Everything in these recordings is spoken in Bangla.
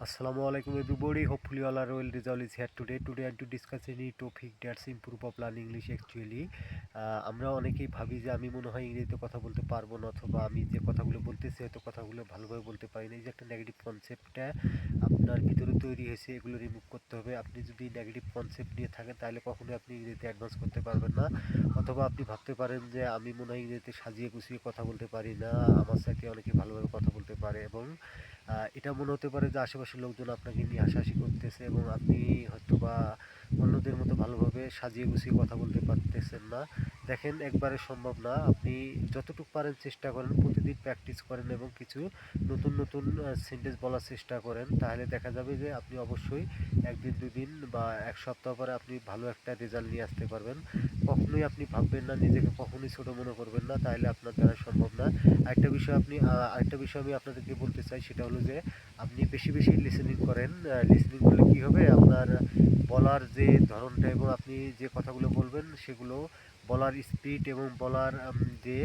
Assalamu alaikum everybody. Hopefully all are well. Rizal is here today. Today I am to discuss any topic that's improve learning English actually. আহ, আমরা অনেকেই ভাবি যে আমি মনে হয় ইংরেজিতে কথা বলতে পারব না অথবা আমি যে কথাগুলো বলতেছি হয়তো কথাগুলো ভালোভাবে বলতে পারি না এই যে একটা নেগেটিভ কনসেপ্টটা আপনার ভিতরে তৈরি হয়েছে এগুলো রিমুভ করতে হবে আপনি যদি নেগেটিভ কনসেপ্ট নিয়ে থাকেন তাহলে কখনোই আপনি ইংরেজিতে অ্যাডভান্স করতে পারবেন না অথবা আপনি ভাবতে পারেন যে আমি মনে হয় ইংরেজিতে সাজিয়ে গুছিয়ে কথা বলতে পারি না আমার সাথে অনেকে ভালোভাবে কথা বলতে পারে এবং এটা মনে হতে পারে যে আশেপাশের লোকজন আপনাকে নিয়ে হাসাহাসি করতেছে এবং আপনি হয়তো বা অন্যদের মতো ভালোভাবে সাজিয়ে গুছিয়ে কথা বলতে পারতেছেন না। দেখেন, একবারে সম্ভব না। আপনি যতটুকু পারেন চেষ্টা করেন, প্রতিদিন প্র্যাকটিস করেন এবং কিছু নতুন নতুন সেন্টেন্স বলার চেষ্টা করেন। তাহলে দেখা যাবে যে আপনি অবশ্যই একদিন, দুদিন বা এক সপ্তাহ পরে আপনি ভালো একটা রেজাল্ট নিয়ে আসতে পারবেন। কখনোই আপনি ভাববেন না, নিজেকে কখনোই ছোট মনে করবেন না। তাহলে আপনার দ্বারা সম্ভব না। আরেকটা বিষয় আপনি আরেকটা বিষয় আমি আপনাদেরকে বলতে চাই, সেটা হলো যে আপনি বেশি বেশি লিসেনিং করেন। লিসেনিং করলে কি হবে? বলার যে ধরনটা এবং আপনি যে কথাগুলো বলবেন, সেগুলো বলার স্পিড এবং বলার যে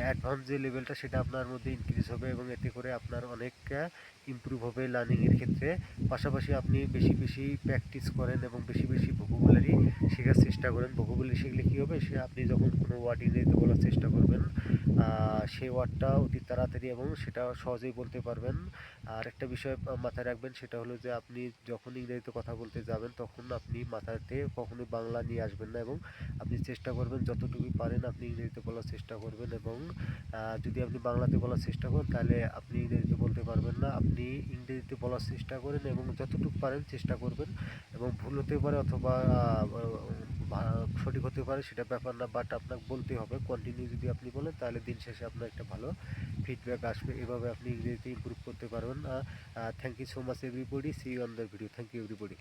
অ্যাডভান্স যে লেভেলটা সেটা আপনার মধ্যে ইনক্রিজ হবে এবং এতে করে আপনার অনেক ইমপ্রুভ হবে লার্নিংয়ের ক্ষেত্রে। পাশাপাশি আপনি বেশি বেশি প্র্যাকটিস করেন এবং বেশি বেশি ভোকাবুলারি শেখার চেষ্টা করেন। ভোকাবুলারি শিখলে কী হবে? সে আপনি যখন কোনো ওয়ার্ড ইংরেজিতে বলার চেষ্টা করবেন সেই ওয়ার্ডটা অতি তাড়াতাড়ি এবং সেটা সহজেই বলতে পারবেন। আর একটা বিষয় মাথায় রাখবেন, সেটা হলো যে আপনি যখন ইংরেজিতে কথা বলতে যাবেন, তখন আপনি মাথাতে কখনোই বাংলা নিয়ে আসবেন না এবং আপনি চেষ্টা করবেন যতটুকু পারেন আপনি ইংরেজিতে বলার চেষ্টা করবেন এবং যদি আপনি বাংলাতে বলার চেষ্টা করেন, তাহলে আপনি ইংরেজিতে বলতে পারবেন না। আপনি ইংরেজিতে বলার চেষ্টা করেন এবং যতটুকু পারেন চেষ্টা করবেন এবং ভুল হতে পারে অথবা সঠিক হতে পারে সেটা ব্যাপার না বাট আপনাকে বলতে হবে। কন্টিনিউ যদি আপনি বলেন, তাহলে দিন শেষে আপনার একটা ভালো ফিডব্যাক আসবে। এভাবে আপনি ইংরেজিতে ইম্প্রুভ করতে পারবেন thank you so much everybody see on the video thank you everybody